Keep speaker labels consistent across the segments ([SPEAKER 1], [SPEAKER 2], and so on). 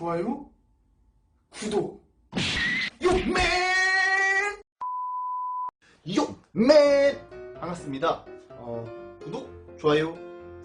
[SPEAKER 1] 좋아요, 구독, 욕맨! 욕맨! 반갑습니다. 어, 구독, 좋아요,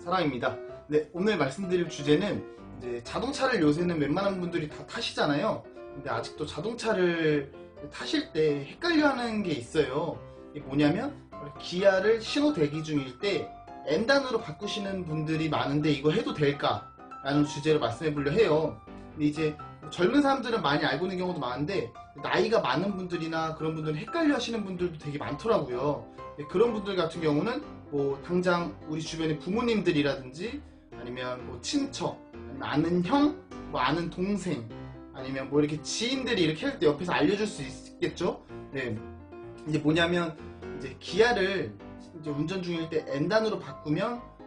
[SPEAKER 1] 사랑입니다. 네, 오늘 말씀드릴 주제는 이제 자동차를 요새는 웬만한 분들이 다 타시잖아요. 근데 아직도 자동차를 타실 때 헷갈려 하는 게 있어요. 이게 뭐냐면, 기아를 신호 대기 중일 때 N단으로 바꾸시는 분들이 많은데 이거 해도 될까? 라는 주제로 말씀해 보려 해요. 근데 이제 젊은 사람들은 많이 알고 있는 경우도 많은데 나이가 많은 분들이나 그런 분들은 헷갈려 하시는 분들도 되게 많더라고요. 그런 분들 같은 경우는 뭐 당장 우리 주변의 부모님들이라든지 아니면 뭐 친척, 아는 형, 뭐 아는 동생, 아니면 뭐 이렇게 지인들이 이렇게 할 때 옆에서 알려줄 수 있겠죠? 네. 이제 뭐냐면 이제 기아를 이제 운전 중일 때 N단으로 바꾸면 어,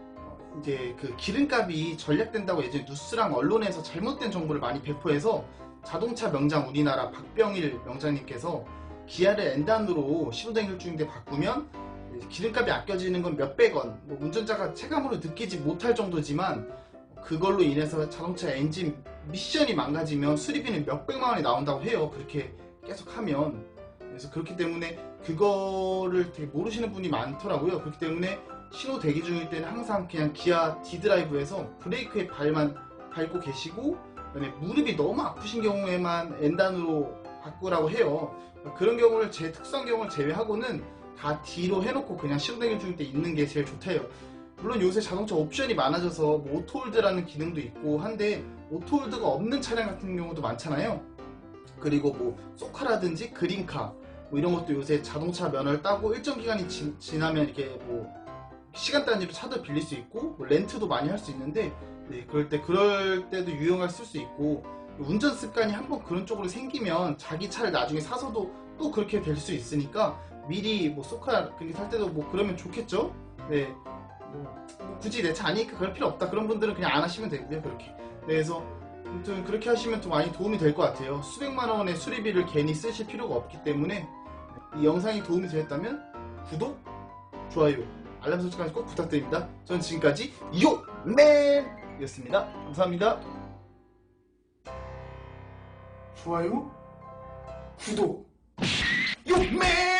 [SPEAKER 1] 이제 그 기름값이 절약된다고 예전에 뉴스랑 언론에서 잘못된 정보를 많이 배포해서 자동차 명장 우리나라 박병일 명장님께서 기아를 N단으로 신호등일 중인데 바꾸면 기름값이 아껴지는 건 몇백 원, 뭐 운전자가 체감으로 느끼지 못할 정도지만 그걸로 인해서 자동차 엔진 미션이 망가지면 수리비는 몇백만 원이 나온다고 해요. 그렇게 계속 하면. 그래서 그렇기 때문에 그거를 되게 모르시는 분이 많더라고요. 그렇기 때문에 신호 대기 중일 때는 항상 그냥 기아 D드라이브에서 브레이크에 발만 밟고 계시고 그다음에 무릎이 너무 아프신 경우에만 N단으로 바꾸라고 해요. 그런 경우를 제 특수한 경우를 제외하고는 다 D로 해놓고 그냥 신호 대기 중일 때 있는 게 제일 좋대요. 물론 요새 자동차 옵션이 많아져서 뭐 오토홀드라는 기능도 있고 한데 오토홀드가 없는 차량 같은 경우도 많잖아요. 그리고 뭐 소카라든지 그린카 뭐 이런 것도 요새 자동차 면허를 따고 일정 기간이 지, 지나면 이렇게 뭐 시간 단위로 차도 빌릴 수 있고 뭐 렌트도 많이 할 수 있는데 네, 그럴 때 그럴 때도 유용할 쓸 수 있고 운전 습관이 한번 그런 쪽으로 생기면 자기 차를 나중에 사서도 또 그렇게 될 수 있으니까 미리 뭐 소카 그렇게 살 때도 뭐 그러면 좋겠죠? 네. 뭐, 뭐 굳이 내 차 아니니까 그럴 필요 없다 그런 분들은 그냥 안 하시면 되고요 그렇게 네, 그래서 아무튼 그렇게 하시면 더 많이 도움이 될 것 같아요. 수백만 원의 수리비를 괜히 쓰실 필요가 없기 때문에 이 영상이 도움이 되었다면 구독, 좋아요, 알람 설정까지 꼭 부탁드립니다. 저는 지금까지 요맨이었습니다. 감사합니다. 좋아요, 구독, 요맨